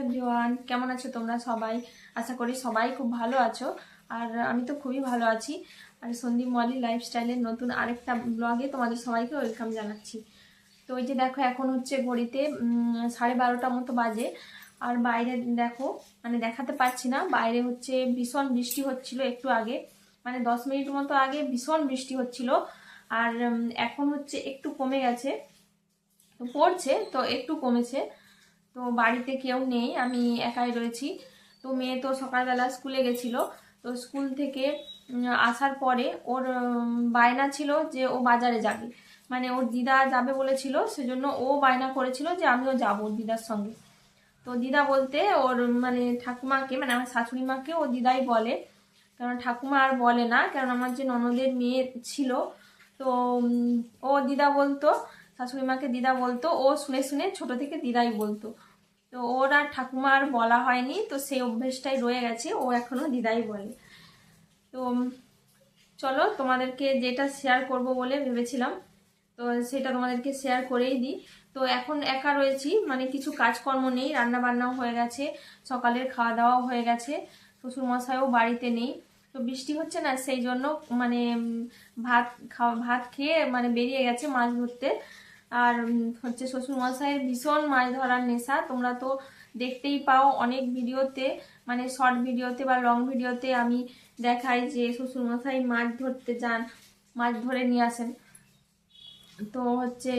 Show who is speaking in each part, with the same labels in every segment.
Speaker 1: Everyone, কেমন আছো তোমরা সবাই? আশা করি সবাই খুব ভালো আছো। আর আমি তো খুবই ভালো আছি। আর সন্দীপ মলি লাইফস্টাইলের নতুন আরেকটা ব্লগে তোমাদের সবাইকে ওয়েলকাম জানাচ্ছি। তো ওই যে দেখো, এখন হচ্ছে ঘড়িতে সাড়ে বারোটা মতো বাজে। আর বাইরে দেখো মানে দেখাতে পারছি না, বাইরে হচ্ছে ভীষণ বৃষ্টি হচ্ছিল একটু আগে। মানে দশ মিনিট মতো আগে ভীষণ বৃষ্টি হচ্ছিল। আর এখন হচ্ছে একটু কমে গেছে। পড়ছে, তো একটু কমেছে। তো বাড়িতে কেউ নেই, আমি একাই রয়েছি। তো মেয়ে তো সকালবেলা স্কুলে গেছিল। তো স্কুল থেকে আসার পরে ওর বায়না ছিল যে ও বাজারে যাবে। মানে ওর দিদা যাবে বলেছিল, সেজন্য ও বায়না করেছিল যে আমিও যাব ওর দিদার সঙ্গে। তো দিদা বলতে ওর মানে ঠাকুমাকে মানে আমার শাশুড়ি মাকে ও দিদাই বলে। কারণ ঠাকুমা আর বলে না, কারণ আমার যে ননদের মেয়ে ছিল, তো ও দিদা বলতো শাশুড়ি মাকে দিদা বলতো, ও শুনে শুনে ছোট থেকে দিদাই বলতো। তো ওর আর ঠাকুমা আর বলা হয়নি, তো সেই অভ্যেসটাই রয়ে গেছে, ও এখনও দিদাই বলে। তো, চলো তোমাদেরকে যেটা শেয়ার করব বলে ভেবেছিলাম, তো সেটা তোমাদেরকে শেয়ার করেই দিই। তো এখন একা রয়েছি মানে কিছু কাজকর্ম নেই রান্না বান্নাও হয়ে গেছে, সকালের খাওয়া দাওয়াও হয়ে গেছে শ্বশুর মশাইও বাড়িতে নেই। তো বৃষ্টি হচ্ছে না, সেই জন্য মানে ভাত খাওয়া, ভাত খেয়ে মানে বেরিয়ে গেছে মাছ ধরতে। আর হচ্ছে শ্বশুর মশাইয়ের ভীষণ মাছ ধরার নেশা। তোমরা তো দেখতেই পাও অনেক ভিডিওতে মানে শর্ট ভিডিওতে বা লং ভিডিওতে আমি দেখাই যে শ্বশুর মশাই মাছ ধরতে যান, মাছ ধরে নিয়ে আসেন। তো হচ্ছে,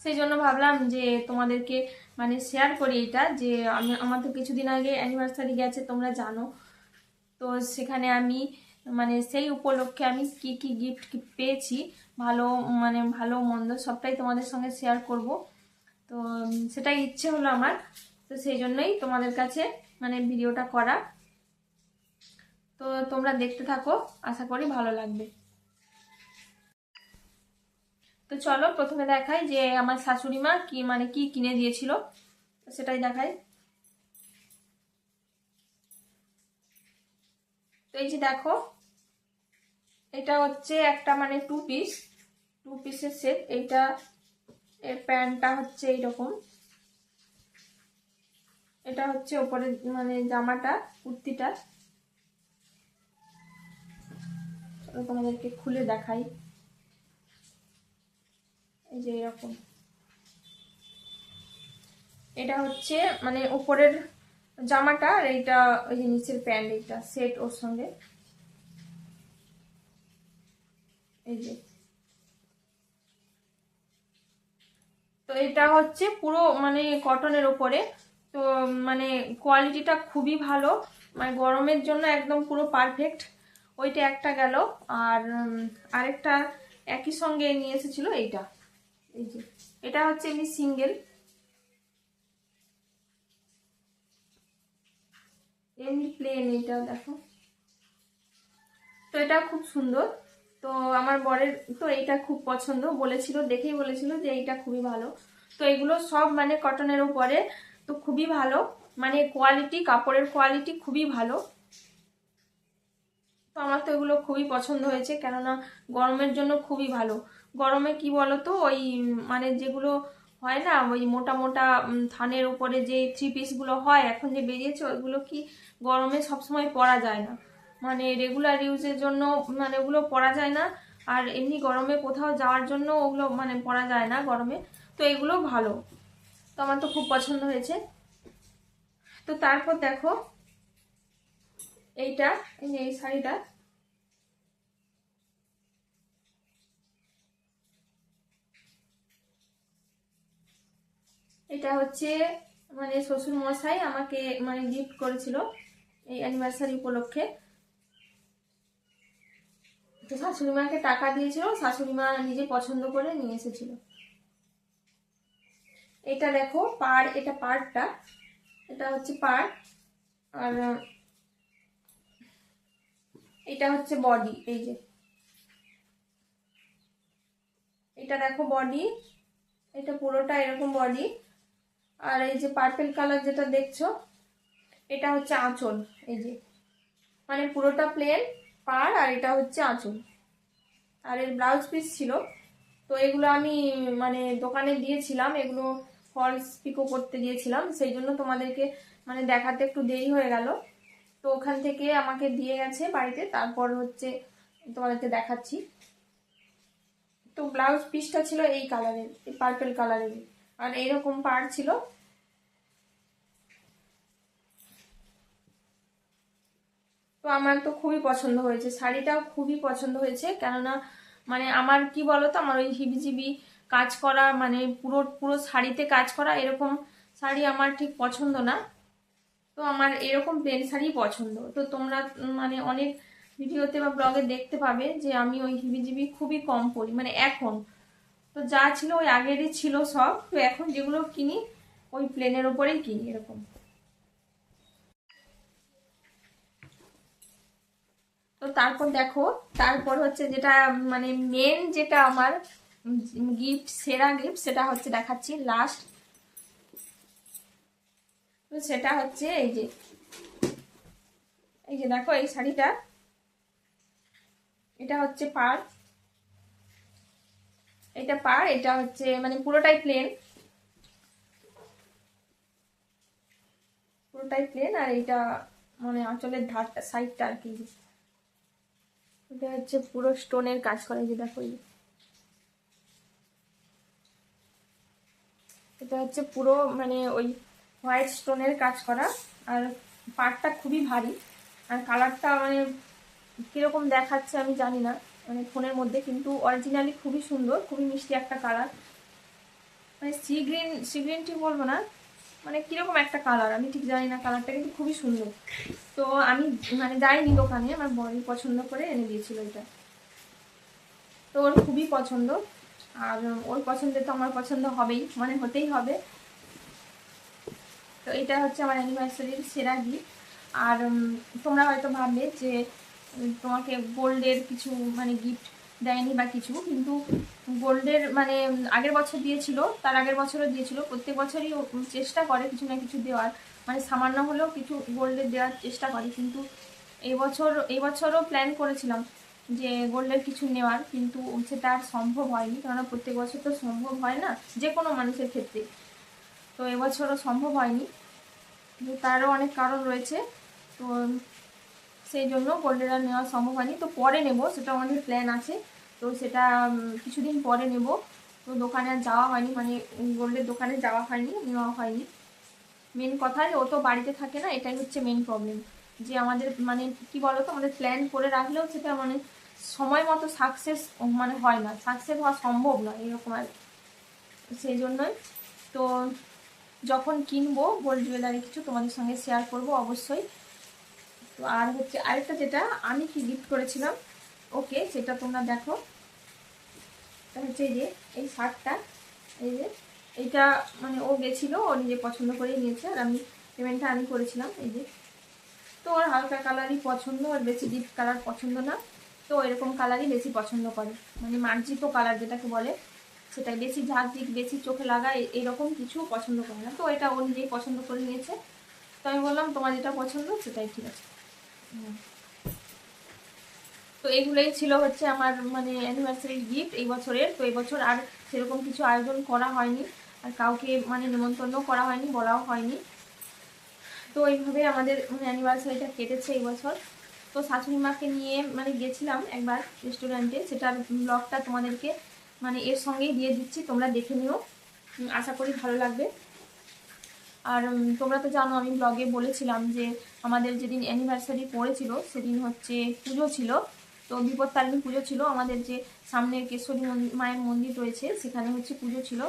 Speaker 1: সেই জন্য ভাবলাম যে তোমাদেরকে মানে শেয়ার করি এটা, যে আমি, আমার তো কিছুদিন আগে অ্যানিভার্সারি গেছে, তোমরা জানো। তো সেখানে আমি মানে সেই উপলক্ষে আমি কি কি গিফট পেয়েছি, ভালো মানে ভালো, মন্দ সবটাই তোমাদের সঙ্গে শেয়ার করব। তো সেটাই ইচ্ছে হলো আমার। তো সেই জন্যই তোমাদের কাছে মানে ভিডিওটা করা। তো তোমরা দেখতে থাকো, আশা করি ভালো লাগবে। তো চলো, প্রথমে দেখাই যে আমার শাশুড়ি মা কি মানে কি কিনে দিয়েছিল। সেটাই দেখাই। তো এই যে দেখো এটা হচ্ছে একটা মানে টু পিস টু পিসের সেট এইটা, এর প্যান্টটা হচ্ছে এইরকম। এটা হচ্ছে ওপরে মানে জামাটা, কুর্তিটা। তোমাদেরকে খুলে দেখাই। এই যে এরকম এটা হচ্ছে মানে উপরের জামাটা আর এইটা ওই যে নিচের প্যান্ট, এইটা সেট ওর সঙ্গে। এই যে। তো এটা হচ্ছে পুরো মানে কটনের ওপরে তো মানে কোয়ালিটিটা খুবই ভালো। মানে গরমের জন্য একদম পুরো পারফেক্ট। ওইটা একটা গেল। আর আরেকটা একই সঙ্গে নিয়ে এসেছিল এইটা। এই যে। এটা হচ্ছে এমনি সিঙ্গেল। এমনি প্লেন এটা দেখো। তো এটা খুব সুন্দর। তো আমার বরের তো এইটা খুব পছন্দ। বলেছিল, দেখেই বলেছিল যে এইটা খুবই ভালো। তো এগুলো সব মানে কটনের উপরে তো খুবই ভালো। মানে কোয়ালিটি কাপড়ের কোয়ালিটি খুবই ভালো। তো আমার তো এগুলো খুবই পছন্দ হয়েছে, কেননা গরমের জন্য খুবই ভালো। গরমে কি বলতো, ওই মানে যেগুলো হয় না, ওই মোটা মোটা থানের উপরে যে থ্রি পিসগুলো হয়, এখন যে বেরিয়েছে, ওইগুলো কি গরমে সবসময় পরা যায় না। মানে রেগুলার ইউজের জন্য মানে ওগুলো পরা যায় না। আর এমনি গরমে কোথাও যাওয়ার জন্য ওগুলো মানে পরা যায় না গরমে। তো এগুলো ভালো। তো আমার তো খুব পছন্দ হয়েছে। তো তারপর দেখো, এইটা, এই শাড়িটা। এটা হচ্ছে মানে শ্বশুর মশাই আমাকে মানে গিফট করেছিল এই অ্যানিভার্সারি উপলক্ষে। তো শাশুড়ি মাকে টাকা দিয়েছিল শাশুড়ি মা নিজে পছন্দ করে নিয়ে এসেছিল। এটা দেখো পার এটা পাড়টা। এটা হচ্ছে পাড়, আর, এটা হচ্ছে বডি, এই যে। এটা দেখো বডি, এটা পুরোটা এরকম বডি। আর এই যে পার্পেল কালার যেটা দেখছ, এটা হচ্ছে আঁচল, এই যে। মানে পুরোটা প্লেন পার আর এটা হচ্ছে আঁচল। আর এর ব্লাউজ পিস ছিল। তো এগুলো আমি মানে দোকানে দিয়েছিলাম। এগুলো ফলস পিকো করতে দিয়েছিলাম। সেই জন্য তোমাদেরকে মানে দেখাতে একটু দেরি হয়ে গেল। তো ওখান থেকে আমাকে দিয়ে গেছে বাড়িতে। তারপর হচ্ছে তোমাদেরকে দেখাচ্ছি। তো ব্লাউজ পিসটা ছিল এই কালারের পার্পেল কালারের আর এইরকম পাড় ছিল। তো আমার তো খুবই পছন্দ হয়েছে। শাড়িটাও খুবই পছন্দ হয়েছে। কেননা মানে আমার কি বলতো, আমার ওই হিবিজিবি কাজ করা মানে পুরো পুরো শাড়িতে কাজ করা এরকম শাড়ি আমার ঠিক পছন্দ না। তো আমার এরকম প্লেন শাড়ি পছন্দ। তো তোমরা মানে অনেক ভিডিওতে বা ব্লগে দেখতে পাবে যে আমি ওই হিবিজিবি খুবই কম পরি মানে এখন। তো যা ছিল ওই আগেরই ছিল সব। তো এখন যেগুলো কিনি, ওই প্লেনের ওপরেই কিনি এরকম। তো তারপর দেখো, তারপর হচ্ছে যেটা মানে মেন যেটা আমার গিফট সেরা গিফট সেটা হচ্ছে দেখাচ্ছি লাস্ট তো সেটা হচ্ছে এই যে এই যে দেখো এই শাড়িটা। এটা হচ্ছে পাড় এটা পার, এটা হচ্ছে মানে পুরোটাই প্লেন পুরোটাই প্লেন আর এটা মানে আঁচলের ধারটা সাইডটা আর কি। এটা হচ্ছে পুরো স্টোনের কাজ করে যে দেখো এটা হচ্ছে পুরো মানে ওই হোয়াইট স্টোনের কাজ করা, আর পাটটা খুবই ভারী। আর কালারটা মানে কীরকম দেখাচ্ছে আমি জানি না মানে ফোনের মধ্যে, কিন্তু অরিজিনালি খুবই সুন্দর, খুবই মিষ্টি একটা কালার মানে সি গ্রিন সি গ্রিন ঠিক বলব না মানে কীরকম একটা কালার আমি ঠিক জানি না কালারটা কিন্তু খুবই সুন্দর। তো আমি মানে যাইনি দোকানে, আমার বড়ি পছন্দ করে এনে দিয়েছিল এটা। তো ওর খুবই পছন্দ, আর ওর পছন্দে তো আমার পছন্দ হবেই মানে হতেই হবে। তো এটা হচ্ছে আমার অ্যানিভার্সারির সেরা গিফট আর তোমরা হয়তো ভাববে যে তোমাকে গোল্ডের কিছু মানে গিফট দেয়নি বা কিছু, কিন্তু গোল্ডের মানে আগের বছর দিয়েছিল, তার আগের বছরও দিয়েছিল। প্রত্যেক বছরই চেষ্টা করে কিছু না কিছু দেওয়ার। মানে সামান্য হলেও কিছু গোল্ডের দেওয়ার চেষ্টা করে, কিন্তু এই বছর, এই বছরও প্ল্যান করেছিলাম যে গোল্ডের কিছু নেওয়ার, কিন্তু সেটা আর সম্ভব হয়নি। কেননা প্রত্যেক বছর তো সম্ভব হয় না যে কোনো মানুষের ক্ষেত্রে। তো এবছরও সম্ভব হয়নি। তারও অনেক কারণ রয়েছে। তো সেই জন্য গোল্ডের আর নেওয়া সম্ভব হয়নি। তো পরে নেব, সেটা আমাদের প্ল্যান আছে। তো সেটা কিছুদিন পরে নেব। তো দোকানে আর যাওয়া হয়নি মানে গোল্ডের দোকানে যাওয়া হয়নি, নেওয়া হয়নি। মেন কথা যে ও তো বাড়িতে থাকে না, এটাই হচ্ছে মেন প্রবলেম যে আমাদের মানে কি বলতো, আমাদের প্ল্যান করে রাখলেও সেটা মানে সময় মতো সাকসেস মানে হয় না। সাকসেস হওয়া সম্ভব নয়, এরকম আর সেই জন্যই। তো যখন কিনবো গোল্ড জুয়েলারি কিছু তোমাদের সঙ্গে শেয়ার করব অবশ্যই। তো আর হচ্ছে আরেকটা যেটা আমি কি গিফট করেছিলাম? ওকে সেটা তোমরা দেখো। হচ্ছে এই যে, এই শার্টটা, এই যে, এইটা মানে ও গেছিল, ও নিজে পছন্দ করেই নিয়েছে, আর আমি পেমেন্টটা আমি করেছিলাম, এই যে। তো ওর হালকা কালারই পছন্দ, আর বেশি ডিপ কালার পছন্দ না। তো এরকম কালারই বেশি পছন্দ করে। মানে মার্জিত কালার যেটাকে বলে, সেটাই বেশি ঝাঁকঝিক বেশি চোখে লাগা এরকম কিছু পছন্দ করে না। তো এটা ও নিজেই পছন্দ করে নিয়েছে। তো আমি বললাম, তোমার যেটা পছন্দ, সেটাই ঠিক আছে। তো এগুলোই ছিল হচ্ছে আমার মানে অ্যানিভার্সারি গিফট এই বছরের। তো এই বছর আর সেরকম কিছু আয়োজন করা হয়নি। আর কাউকে মানে নিমন্ত্রণ করা হয়নি, বলাও হয়নি। তো এইভাবে আমাদের মানে অ্যানিভার্সারিটা কেটেছে এই বছর। তো শাশুড়ি মাকে নিয়ে মানে গেছিলাম একবার রেস্টুরেন্টে সেটার ব্লগটা তোমাদেরকে মানে এর সঙ্গেই দিয়ে দিচ্ছি, তোমরা দেখে নিও। আশা করি ভালো লাগবে। আর তোমরা তো জানো, আমি ব্লগে বলেছিলাম যে আমাদের যেদিন অ্যানিভার্সারি পড়েছিল, সেদিন হচ্ছে পুজো ছিল। তো বিপত্তারিণী পুজো ছিল, আমাদের যে সামনের কেশরী মায়ের মন্দির রয়েছে, সেখানে হচ্ছে পুজো ছিল।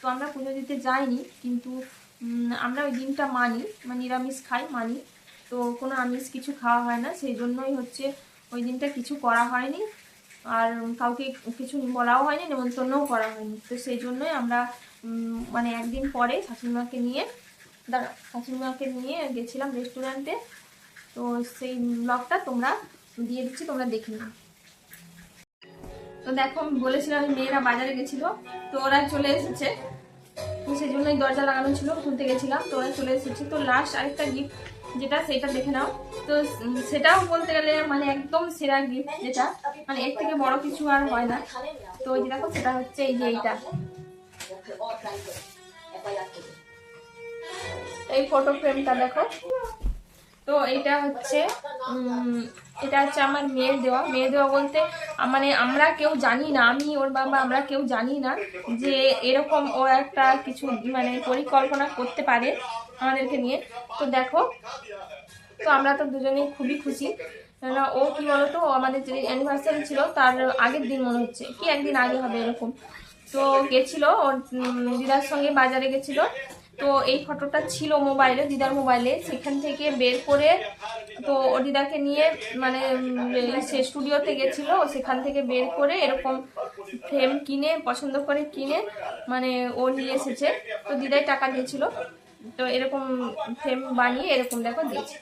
Speaker 1: তো আমরা পুজো দিতে যাইনি, কিন্তু আমরা ওই দিনটা মানি মানে নিরামিষ খাই, মানি। তো কোনো আমিষ কিছু খাওয়া হয় না, সেই জন্যই হচ্ছে ওই দিনটা কিছু করা হয়নি। আর কাউকে কিছু বলাও হয়নি নেমন্তন্নও করা হয়নি। তো সেই জন্যই আমরা মানে একদিন পরে শাশুড়িমাকে নিয়ে দাঁড়া শাশুড়িমাকে নিয়ে গেছিলাম রেস্টুরেন্টে তো সেই ব্লগটা তোমরা দিয়ে দিচ্ছি, তোমরা দেখে নিও। তো দেখো বলেছিলাম মেয়েরা বাজারে গেছিল, তো ওরা চলে এসেছে। সেই জন্যই দরজা লাগানো ছিল, খুলতে গেছিলাম, তো ওরা চলে এসেছে। তো লাস্ট আরেকটা গিফট যেটা, সেটা দেখে নাও। তো সেটাও বলতে গেলে মানে একদম সেরা গিফট যেটা। মানে এর থেকে বড় কিছু আর হয় না। তো ওই দেখো, সেটা হচ্ছে এই যে এইটা। এই ফটো ফ্রেমটা দেখো। তো এটা হচ্ছে এটা হচ্ছে আমার মেয়ের দেওয়া। মেয়ে দেওয়া বলতে মানে আমরা কেউ জানি না, আমি ওর বাবা, আমরা কেউ জানি না যে এরকম ও একটা কিছু মানে পরিকল্পনা করতে পারে আমাদেরকে নিয়ে। তো দেখো, তো আমরা তো দুজনেই খুবই খুশি। কেননা ও কি বলতো আমাদের যে অ্যানিভার্সারি ছিল, তার আগের দিন মনে হচ্ছে। কি একদিন আগে হবে এরকম। তো গেছিল, ওর দিদার সঙ্গে বাজারে গেছিল। তো এই ফটোটা ছিল মোবাইলে, দিদার মোবাইলে। সেখান থেকে বের করে তো ও দিদাকে নিয়ে মানে সে স্টুডিওতে গেছিল। সেখান থেকে বের করে এরকম ফ্রেম কিনে, পছন্দ করে কিনে মানে ও নিয়ে এসেছে। তো দিদাই টাকা দিয়েছিল। তো এরকম ফ্রেম বানিয়ে এরকম দেখো দিয়েছে।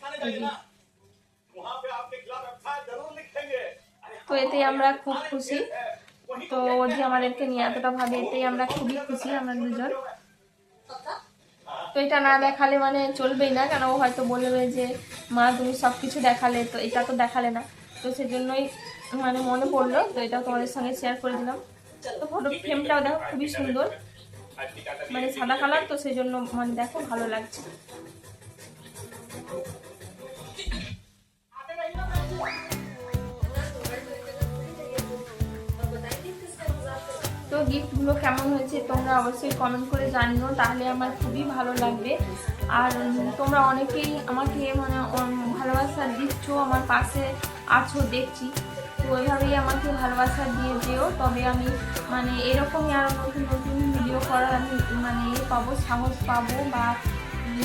Speaker 1: তো এতেই আমরা খুব খুশি। তো ও যে আমাদেরকে নিয়ে এতটা ভাবে এতেই আমরা খুবই খুশি, আমরা দুজন। তো এটা না দেখালে মানে চলবেই না, কেন ও হয়তো বলবে যে, মা, তুমি সব কিছু দেখালে। তো এটা তো দেখালে না। তো সেজন্যই মানে মনে পড়ল, তো এটাও তোমাদের সঙ্গে শেয়ার করে দিলাম। তো ফটো ফ্রেমটাও দেখো, খুবই সুন্দর। মানে সাদা কালার তো সেই জন্য মানে দেখো, ভালো লাগছে। তো গিফটগুলো কেমন হয়েছে তোমরা অবশ্যই কমেন্ট করে জানিও, তাহলে আমার খুবই ভালো লাগবে। আর তোমরা অনেকেই আমাকে মানে ভালোবাসা দিচ্ছ, আমার পাশে আছো, দেখছি। তো ওইভাবেই আমাকে ভালোবাসা দিয়ে যেও। তবে আমি মানে এরকমই আরও নতুন নতুন ভিডিও করার আমি মানে পাবো, সাহস পাবো বা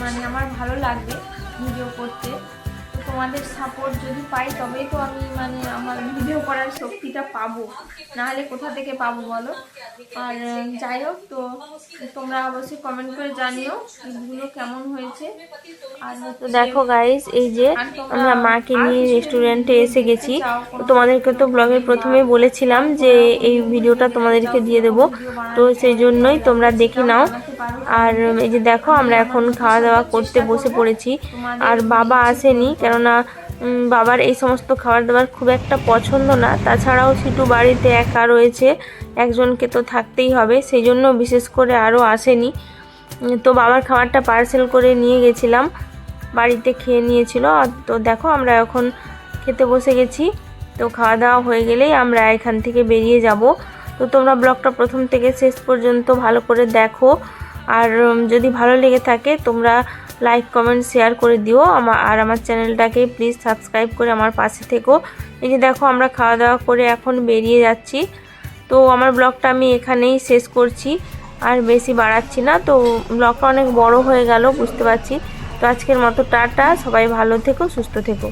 Speaker 1: মানে আমার ভালো লাগবে ভিডিও করতে। তোমাদের সাপোর্ট যদি পাই তবেই তো আমি মানে আমার ভিডিও করার শক্তিটা পাবো। নাহলে কোথা থেকে পাবো বলো? আর যাই হোক তো তোমরা অবশ্যই কমেন্ট করে জানিও এগুলো কেমন হয়েছে। আর
Speaker 2: তো দেখো গাইস এই যে আমরা মাকে নিয়ে রেস্টুরেন্টে এসে গেছি। তো তোমাদেরকে তো ব্লগে প্রথমে বলেছিলাম যে এই ভিডিওটা তোমাদেরকে দিয়ে দেব। তো সেই জন্যই তোমরা দেখে নাও। আর এই যে দেখো আমরা এখন খাওয়া দাওয়া করতে বসে পড়েছি। আর বাবা আসেনি কেননা বাবার এই সমস্ত খাবার দাবার খুব একটা পছন্দ না। তাছাড়াও সিটু বাড়িতে একা রয়েছে। একজনকে তো থাকতেই হবে সেই জন্য বিশেষ করে আরও আসেনি। তো বাবার খাবারটা পার্সেল করে নিয়ে গেছিলাম। বাড়িতে খেয়ে নিয়েছিল। তো দেখো, আমরা এখন খেতে বসে গেছি। তো খাওয়া দাওয়া হয়ে গেলেই আমরা এখান থেকে বেরিয়ে যাব। তো তোমরা ব্লগটা প্রথম থেকে শেষ পর্যন্ত ভালো করে দেখো। আর যদি ভালো লেগে থাকে, তোমরা লাইক কমেন্ট শেয়ার করে দিও। আমার আর আমার চ্যানেলটাকে প্লিজ সাবস্ক্রাইব করে আমার পাশে থেকো। এই যে দেখো, আমরা খাওয়া দাওয়া করে এখন বেরিয়ে যাচ্ছি। তো আমার ব্লগটা আমি এখানেই শেষ করছি। আর বেশি বাড়াচ্ছি না। তো ব্লগটা অনেক বড় হয়ে গেল, বুঝতে পারছি। তো আজকের মতো টাটা। সবাই ভালো থেকো, সুস্থ থেকো।